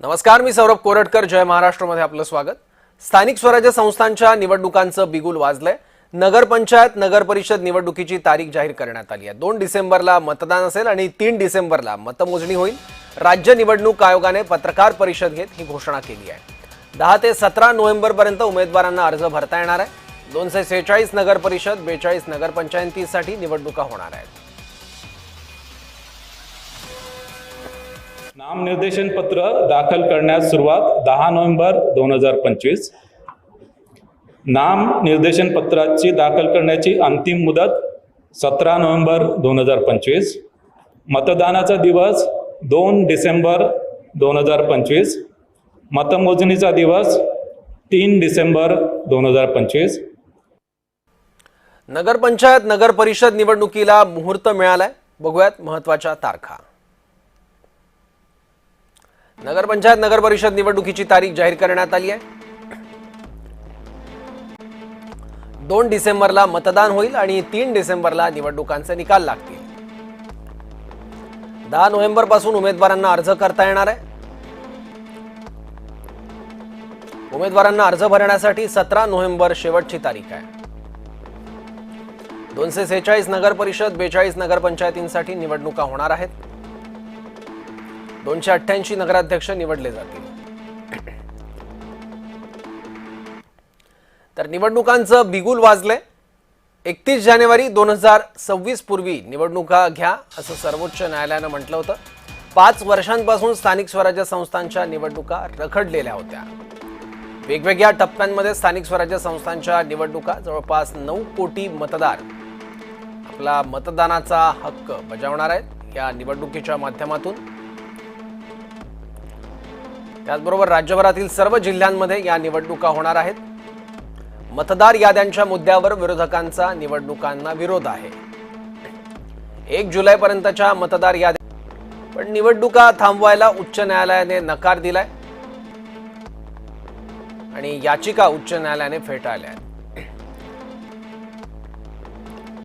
नमस्कार मी सौरभ कोरटकर. जय महाराष्ट्रमध्ये आपलं स्वागत. स्थानिक स्वराज्य संस्थांच्या निवडणुकांचं बिगुल वाजलंय. नगरपंचायत नगर परिषद निवडणुकीची तारीख जाहीर करण्यात आली आहे. दोन डिसेंबरला मतदान असेल आणि तीन डिसेंबरला मतमोजणी होईल. राज्य निवडणूक आयोगाने पत्रकार परिषद घेत ही घोषणा केली आहे. दहा ते सतरा नोव्हेंबरपर्यंत उमेदवारांना अर्ज भरता येणार आहे. दोनशे सेहेचाळीस नगर परिषद बेचाळीस नगरपंचायतीसाठी निवडणुका होणार आहेत. नामनिर्देशन पत्र दाखल करण्यास सुरुवात दहा नोव्हेंबर दोन हजार पंचवीस. नाम निर्देशन पत्राची दाखल करण्याची अंतिम मुदत सतरा नोव्हेंबर दोन हजार पंचवीस. मतदानाचा दिवस दोन डिसेंबर दोन हजार पंचवीस. मतमोजणीचा दिवस तीन डिसेंबर दोन हजार पंचवीस. नगरपंचायत नगरपरिषद निवडणुकीला मुहूर्त मिळालाय. बघूयात महत्त्वाच्या तारखा. नगरपंचायत नगर परिषद निवडणुकीची तारीख जाहीर करण्यात आली आहे. दोन डिसेंबरला मतदान होईल आणि तीन डिसेंबरला निवडणुकांचे निकाल लागतील. दहा नोव्हेंबरपासून उमेदवारांना अर्ज करता येणार आहे. उमेदवारांना अर्ज भरण्यासाठी सतरा नोव्हेंबर शेवटची तारीख आहे. दोनशे सेहेचाळीस नगर परिषद बेचाळीस नगरपंचायतींसाठी निवडणुका होणार आहेत. दोनशे अठ्ठ्याऐंशी नगराध्यक्ष निवडले जातील. तर निवडणुकांचं बिगुल वाजलंय. एकतीस जानेवारी दोन हजार सव्वीस पूर्वी निवडणुका घ्या असं सर्वोच्च न्यायालयानं म्हटलं होतं. पाच वर्षांपासून स्थानिक स्वराज्य संस्थांच्या निवडणुका रखडलेल्या होत्या. वेगवेगळ्या टप्प्यांमध्ये स्थानिक स्वराज्य संस्थांच्या निवडणुका जवळपास नऊ कोटी मतदार. आपला मतदानाचा हक्क बजावणार आहेत या निवडणुकीच्या माध्यमातून. त्याचबरोबर राज्यभरातील सर्व जिल्ह्यांमध्ये या निवडणुका होणार आहेत. मतदार याद्यांच्या मुद्द्यावर विरोधकांचा निवडणुकांना विरोध आहे. एक जुलैपर्यंतच्या मतदार याद्या पण निवडणुका थांबवायला उच्च न्यायालयाने नकार दिलाय. आणि याचिका उच्च न्यायालयाने फेटाळल्या आहेत.